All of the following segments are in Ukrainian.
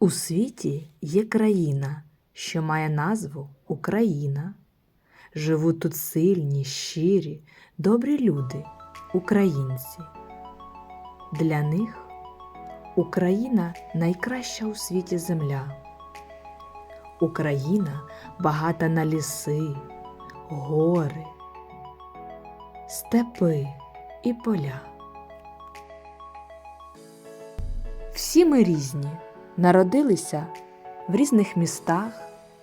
У світі є країна, що має назву Україна. Живуть тут сильні, щирі, добрі люди, українці. Для них Україна найкраща у світі земля. Україна багата на ліси, гори, степи і поля. Всі ми різні, народилися в різних містах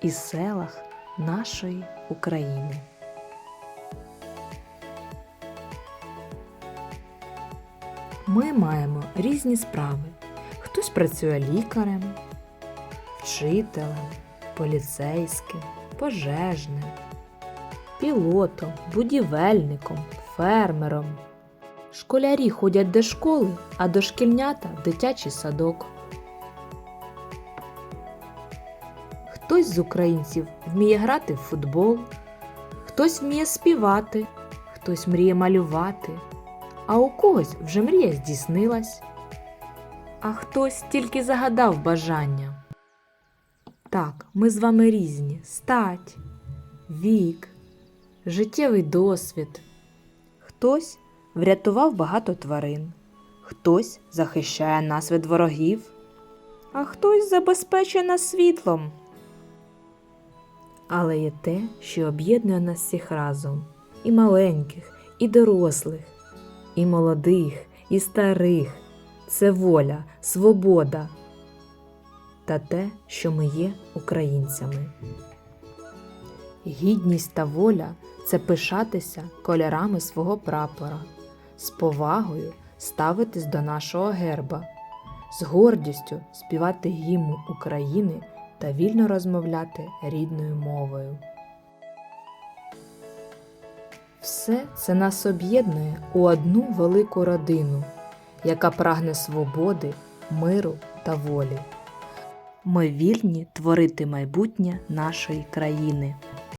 і селах нашої України. Ми маємо різні справи. Хтось працює лікарем, вчителем, поліцейським, пожежним, пілотом, будівельником, фермером. Школярі ходять до школи, а дошкільнята дитячий садок. Хтось з українців вміє грати в футбол, хтось вміє співати, хтось мріє малювати, а у когось вже мрія здійснилась, а хтось тільки загадав бажання. Так, ми з вами різні стать, вік, життєвий досвід. Хтось врятував багато тварин, хтось захищає нас від ворогів, а хтось забезпечує нас світлом. Але є те, що об'єднує нас всіх разом і маленьких, і дорослих, і молодих, і старих. Це воля, свобода та те, що ми є українцями. Гідність та воля це пишатися кольорами свого прапора, з повагою ставитись до нашого герба, з гордістю співати гімн України та вільно розмовляти рідною мовою. Все це нас об'єднує у одну велику родину, яка прагне свободи, миру та волі. Ми вільні творити майбутнє нашої країни.